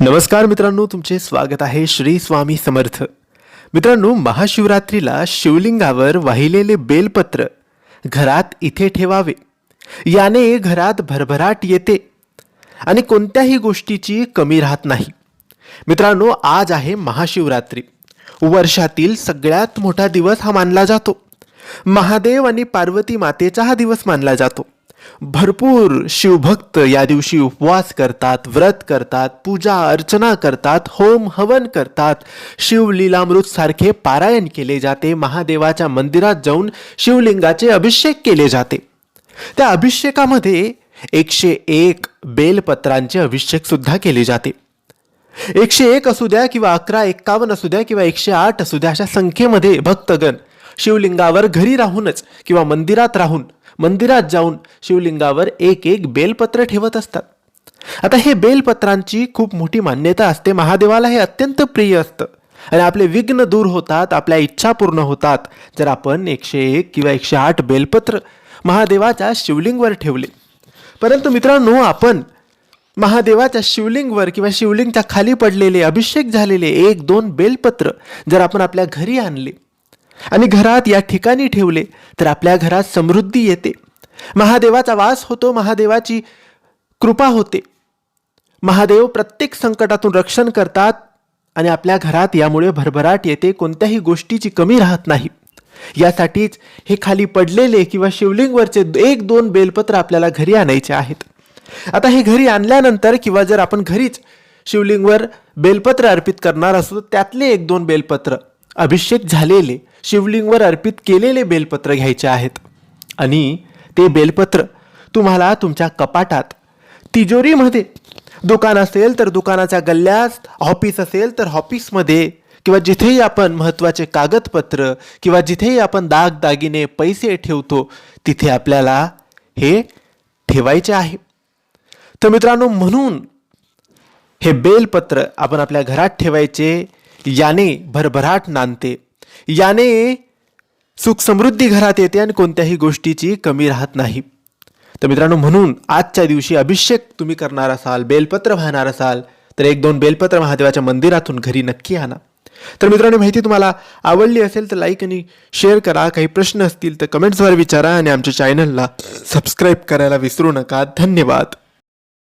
नमस्कार मित्रांनो तुमचे स्वागत आहे श्री स्वामी समर्थ. मित्रांनो महाशिवरात्रीला शिवलिंगावर वाहिलेले बेलपत्र घरात इथे ठेवावे. याने घरात भरभराट येते आणि कोणत्याही गोष्टीची कमी राहत नाही. मित्रांनो आज आहे महाशिवरात्री. वर्षातील सगळ्यात मोठा दिवस हा मानला जातो. महादेव आणि पार्वती मातेचा हा दिवस मानला जातो. भरपूर शिवभक्त या दिवशी उपवास करतात व्रत करतात पूजा अर्चना करतात होम हवन करतात. शिवलीलामृत सारखे पारायण केले जाते महादेवाच्या मंदिरात जाऊन शिवलिंगाचे अभिषेक केले जाते. त्या अभिषेकामध्ये एकशे एक बेलपत्रांचे अभिषेक सुद्धा केले जाते. एकशे एक असू द्या किंवा अकरा एक्कावन्न असू द्या किंवा एकशे आठ असू द्या अशा संख्येमध्ये भक्तगण शिवलिंगावर घरी राहूनच किंवा मंदिरात राहून मंदिरात जाऊन शिवलिंगावर एक एक बेलपत्र ठेवत असतात. आता हे बेलपत्रांची खूप मोठी मान्यता असते. महादेवाला हे अत्यंत प्रिय असतं. आणि आपले विघ्न दूर होतात आपल्या इच्छा पूर्ण होतात. जर आपण एकशे एक किंवा एकशे आठ बेलपत्र महादेवाच्या शिवलिंगवर ठेवले. परंतु मित्रांनो आपण महादेवाच्या शिवलिंगवर किंवा शिवलिंगच्या खाली पडलेले अभिषेक झालेले एक दोन बेलपत्र जर आपण आपल्या घरी आणले आणि घरात या ठिकाणी ठेवले तर आपल्या घरात समृद्धी येते. महादेवाचा वास होतो महादेवाची कृपा होते. महादेव प्रत्येक संकटातून रक्षण करतात आणि आपल्या घरात यामुळे भरभराट येते कोणत्याही गोष्टीची कमी राहत नाही. यासाठीच हे खाली पडलेले किंवा शिवलिंगवरचे एक दोन बेलपत्र आपल्याला घरी आणायचे आहेत. आता हे घरी आणल्यानंतर किंवा जर आपण घरीच शिवलिंगवर बेलपत्र अर्पित करणार असू त्यातले एक दोन बेलपत्र अभिषेक झालेले शिवलिंगवर अर्पित केलेले बेलपत्र घ्यायचे आहेत. आणि ते बेलपत्र तुम्हाला तुमच्या कपाटात तिजोरीमध्ये दुकान असेल तर दुकानाच्या गल्ल्यात ऑफिस असेल तर ऑफिसमध्ये किंवा जिथेही आपण महत्त्वाचे कागदपत्र किंवा जिथेही आपण दागदागिने पैसे ठेवतो तिथे आपल्याला हे ठेवायचे आहे. तर मित्रांनो म्हणून हे बेलपत्र आपण आपल्या घरात ठेवायचे याने भरभराट नांदते. याने सुख समृद्धी घरात येते आणि कोणत्याही गोष्टीची कमी राहत नाही. तर मित्रांनो म्हणून आजच्या दिवशी अभिषेक तुम्ही करणार असाल बेलपत्र वाहणार असाल तर एक दोन बेलपत्र महादेवाच्या मंदिरातून घरी नक्की आणा. तर मित्रांनो माहिती तुम्हाला आवडली असेल तर लाईक आणि शेअर करा. काही प्रश्न असतील तर कमेंट्सवर विचारा आणि आमच्या चॅनलला सबस्क्राईब करायला विसरू नका. धन्यवाद.